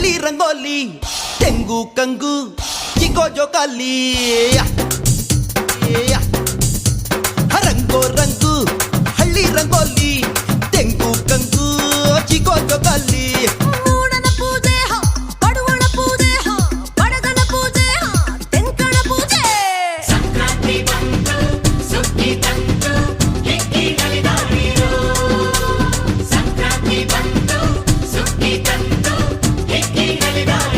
మళ్ళీ రంగోలి. తెంగు కంగు. చికో జోకాలి రంగో రంగు. హళ్ళీ రంగోలి. తెంగు కంగు. చికో జోకాలి సంక్రాంతి బంధు సుఖీ Navidad.